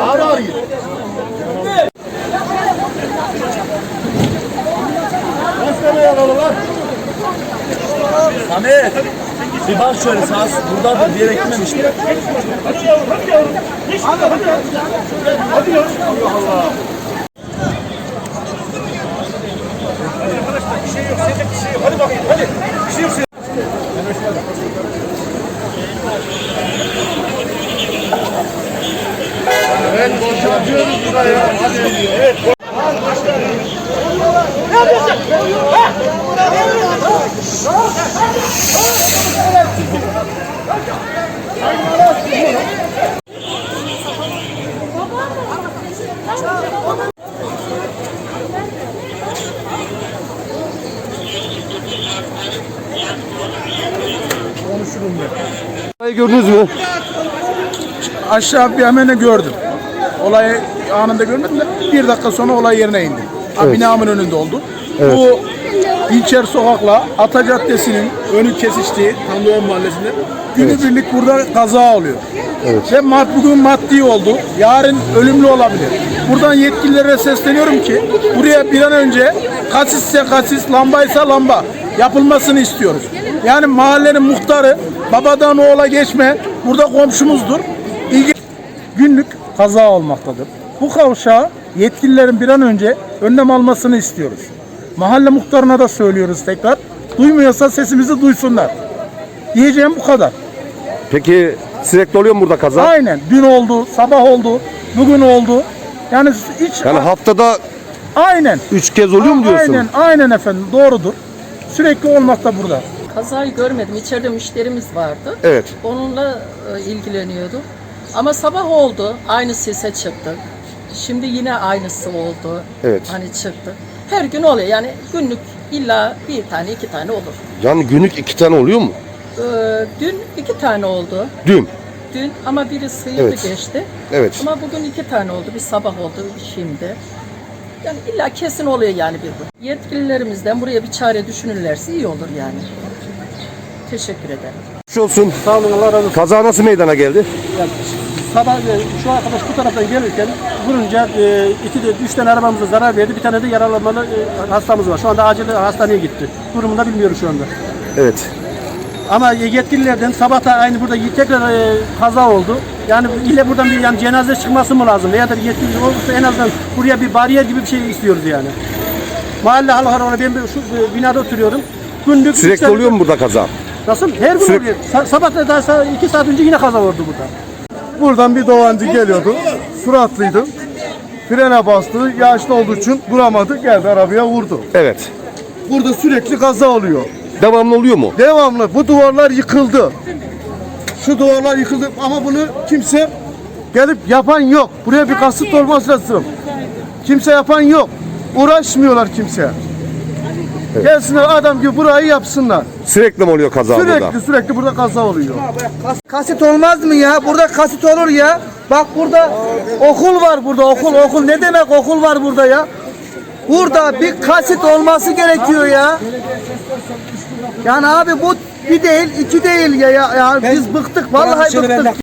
Ağır ağır git. Başkanı yaralılar. Samet. Bir bak şöyle sağ buradadır bir yere gitmemiş mi? Hadi yavrum, hadi yavrum. Hadi yavrum. Hadi yavrum. Allah Allah. Olayı gördünüz mü? Aşağı bir hemen gördüm. Olayı anında görmedim de bir dakika sonra olay yerine indim. Evet. Binamın önünde oldu. Evet. Bu İlçer Sokak'la Ata Caddesi'nin önü kesiştiği Tandoğan Mahallesi'nde günübirlik burada kaza oluyor. Evet. Ve mad bugün maddi oldu. Yarın ölümlü olabilir. Buradan yetkililere sesleniyorum ki buraya bir an önce kasisse kasis, lambaysa lamba yapılmasını istiyoruz. Yani mahallenin muhtarı babadan oğula geçme burada komşumuzdur. İlgi günlük kaza olmaktadır. Bu kavşağı yetkililerin bir an önce önlem almasını istiyoruz. Mahalle muhtarına da söylüyoruz tekrar. Duymuyorsa sesimizi duysunlar. Diyeceğim bu kadar. Peki sürekli oluyor mu burada kaza? Aynen. Dün oldu, sabah oldu, bugün oldu. Yani hiç Yani haftada aynen. 3 kez oluyor mu diyorsun? Aynen, aynen efendim. Doğrudur. Sürekli olmakta burada. Kazayı görmedim. İçeride müşterimiz vardı. Evet. Onunla e, ilgileniyordu. Ama sabah oldu. Aynı sese çıktı. Şimdi yine aynısı oldu. Evet. Hani çıktı. Her gün oluyor. Yani günlük illa bir tane iki tane olur. Yani günlük iki tane oluyor mu? Ee, dün iki tane oldu. Dün. Dün ama biri sıyırdı Evet. geçti. Evet. Ama bugün iki tane oldu. Bir sabah oldu şimdi. Yani illa kesin oluyor yani bir bu. Yetkililerimizden buraya bir çare düşünürlerse iyi olur yani. Teşekkür ederim. Olsun. Sağ olun Allah razı olsun. Kaza nasıl meydana geldi? Yani sabah e, şu arkadaş bu taraftan gelirken vurunca e, iki de üç tane arabamıza zarar verdi. Bir tane de yaralanmalı e, hastamız var. Şu anda acil hastaneye gitti. Durumunu da bilmiyorum şu anda. Evet. Ama yetkililerden sabah da aynı burada tekrar e, kaza oldu. Yani ile buradan bir yani cenaze çıkması mı lazım? Veya da yetkili olursa en azından buraya bir bariyer gibi bir şey istiyoruz yani. Mahalle halkı olarak ben şu e, binada oturuyorum. Günlük Sürekli oluyor mu burada kaza? Nasıl? Her gün oluyor. Sa- sabah da daha sa- iki saat önce yine kaza oldu burada. Buradan bir dolancı geliyordu. Suratlıydı. Frene bastı. Yağışlı olduğu için duramadı. Geldi arabaya vurdu. Evet. Burada sürekli kaza oluyor. Devamlı oluyor mu? Devamlı. Bu duvarlar yıkıldı. Şu duvarlar yıkıldı ama bunu kimse gelip yapan yok. Buraya bir kasıt olması lazım. Kimse yapan yok. Uğraşmıyorlar kimse. Gelsinler adam gibi burayı yapsınlar. Sürekli mi oluyor kaza Sürekli burada? sürekli burada kaza oluyor. Kasit olmaz mı ya? Burada kasit olur ya. Bak burada okul var burada okul okul. Ne demek okul var burada ya? Burada bir kasit olması gerekiyor ya. Yani abi bu bir değil iki değil ya. ya, ya biz bıktık vallahi bıktık.